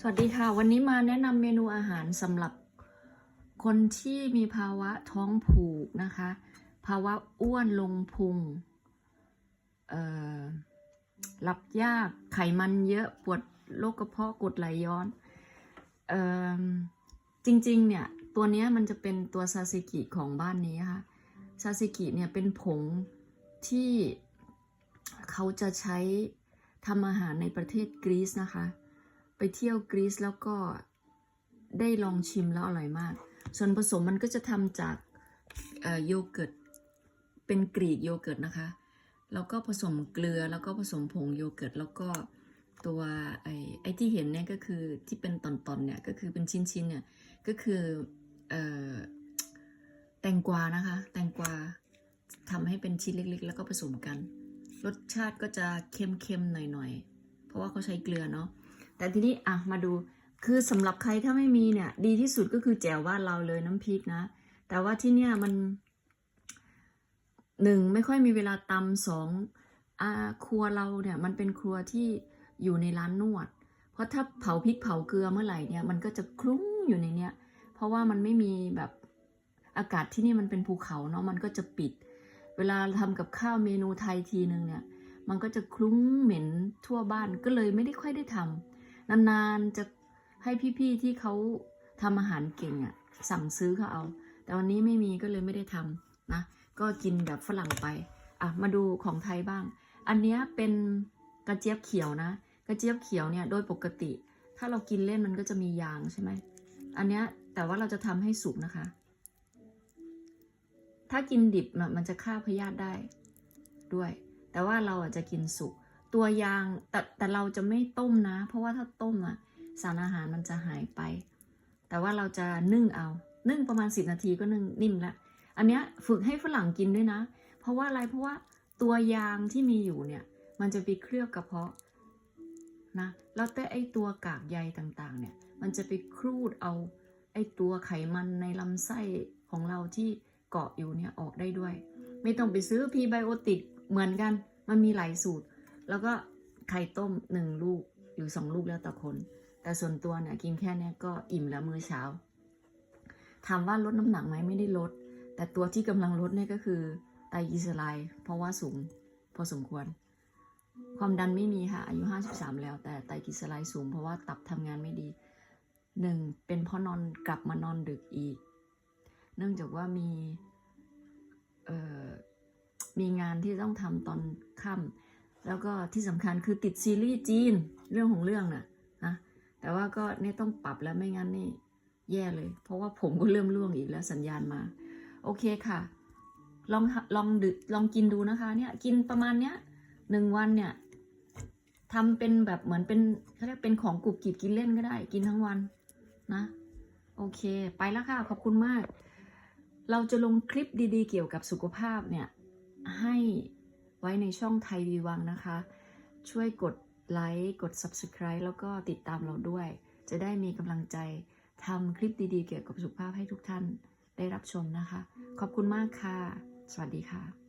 สวัสดีค่ะ วันนี้มาแนะนำเมนูอาหารสำหรับคนที่มีภาวะท้องผูกนะคะ ภาวะอ้วนลงพุงหลับยากไขมันเยอะปวดโรคกระเพาะกดไหลย้อนออจริงๆเนี่ย ตัวนี้มันจะเป็นตัวซาซิกิของบ้านนี้ค่ะซาซิกิเนี่ยเป็นผงที่เขาจะใช้ทำอาหารในประเทศกรีซนะคะ ไปเที่ยวกรีซแล้วก็ได้ลองชิมแล้วอร่อยมาก ส่วนผสมมันก็จะทำจากโยเกิร์ตเป็นกรีกโยเกิร์ตนะคะ แล้วก็ผสมเกลือแล้วก็ผสมผงโยเกิร์ตแล้วก็ตัวไอ้ไอที่เห็นเนี่ยก็คือที่เป็นตอนๆเนี่ยก็คือเป็นชิ้นๆเนี่ยก็คือเอ่อแตงกวานะคะ แตงกวาทำให้เป็นชิ้นเล็กๆ แล้วก็ผสมกัน รสชาติก็จะเค็มๆหน่อยๆ เพราะว่าเขาใช้เกลือเนาะ แต่ทีนี้อะมาดูคือสำหรับใครถ้าไม่มีเนี่ย ดีที่สุดก็คือแจ่วว่านเราเลยน้ำพริกนะ แต่ว่าที่เนี่ยมันหนึ่งไม่ค่อยมีเวลาตำสองอครัวเราเนี่ยมันเป็นครัวที่อยู่ในร้านนวด เพราะถ้าเผาพริกเผาเกลือเมื่อไหร่เนี่ยมันก็จะคลุ้งอยู่ในเนี้ยเพราะว่ามันไม่มีแบบอากาศที่นี่มันเป็นภูเขาเนาะมันก็จะปิด เวลาทำกับข้าวเมนูไทยทีนึงเนี่ย มันก็จะคลุ้งเหม็นทั่วบ้านก็เลยไม่ได้ค่อยได้ทำ นานๆจะให้พี่ๆที่เขาทำอาหารเก่งอะ่ะสั่งซื้อเขาเอา แต่วันนี้ไม่มีก็เลยไม่ได้ทำนะ ก็กินแบบฝรั่งไปอะมาดูของไทยบ้าง อันนี้เป็นกระเจี๊ยบเขียวนะ กระเจี๊ยบเขียวเนี่ยโดยปกติ ถ้าเรากินเล่นมันก็จะมียางใช่ไหมอันเนี้ยแต่ว่าเราจะทำให้สุกนะคะ ถ้ากินดิบน่ะมันจะฆ่าพยาธิได้ด้วย แต่ว่าเราอาจจะกินสุก ตัวยางแต่แต่เราจะไม่ต้มนะ เพราะว่าถ้าต้มอะสารอาหารมันจะหายไป แต่ว่าเราจะนึ่งเอา นึ่งประมาณ 10 นาทีก็นึ่งนิ่มละอันเนี้ยฝึกให้ฝรั่งกินด้วยนะ เพราะว่าอะไรเพราะว่าตัวยางที่มีอยู่เนี่ย มันจะไปเคลือบกระเพาะนะแล้วแต่ไอตัวกากใยต่างๆเนี่ยมันจะไปครูดเอาไอตัวไขมันในลำไส้ของเราที่เกาะอยู่เนี่ยออกได้ด้วย ไม่ต้องไปซื้อพรีไบโอติกเหมือนกัน มันมีหลายสูตร แล้วก็ไข่ต้มหนึ่งลูกหรือสองลูกแล้วแต่คน แต่ส่วนตัวเนี่ยกินแค่เนี้ยก็อิ่มแล้วมื้อเช้า ถามว่าลดน้ำหนักไหมไม่ได้ลด แต่ตัวที่กำลังลดเนี่ยก็คือไตรกลีซอไรด์เพราะว่าสูงพอสมควร ความดันไม่มีค่ะ อายุ 53 แล้ว แต่ไตกลีซอไรด์สูงเพราะว่าตับทำงานไม่ดีหนึ่งเป็นเพราะนอนกลับมานอนดึกอีก เนื่องจากว่ามีมีงานที่ต้องทำตอนค่ำ แล้วก็ที่สำคัญคือติดซีรีส์จีนเรื่องของเรื่องน่ะนะแต่ว่าก็เนี่ยต้องปรับแล้วไม่งั้นนี่แย่เลย เพราะว่าผมก็เริ่มร่วงอีกแล้วสัญญาณมา โอเคค่ะ ลองลองดึลองกินดูนะคะเนี่ยกินประมาณเนี้ยหนึ่งวันเนี่ยทำเป็นแบบเหมือนเป็นเขาเรียกเป็นของกรุบกริบกินเล่นก็ได้ กินทั้งวันนะ โอเค ไปแล้วค่ะ ขอบคุณมาก เราจะลงคลิปดีๆ เกี่ยวกับสุขภาพเนี่ยให้ ไว้ในช่องไทยวีวังนะคะ ช่วยกดไลค์กด Subscribe แล้วก็ติดตามเราด้วย จะได้มีกำลังใจทำคลิปดีๆ เกี่ยวกับสุขภาพให้ทุกท่านได้รับชมนะคะ ขอบคุณมากค่ะ สวัสดีค่ะ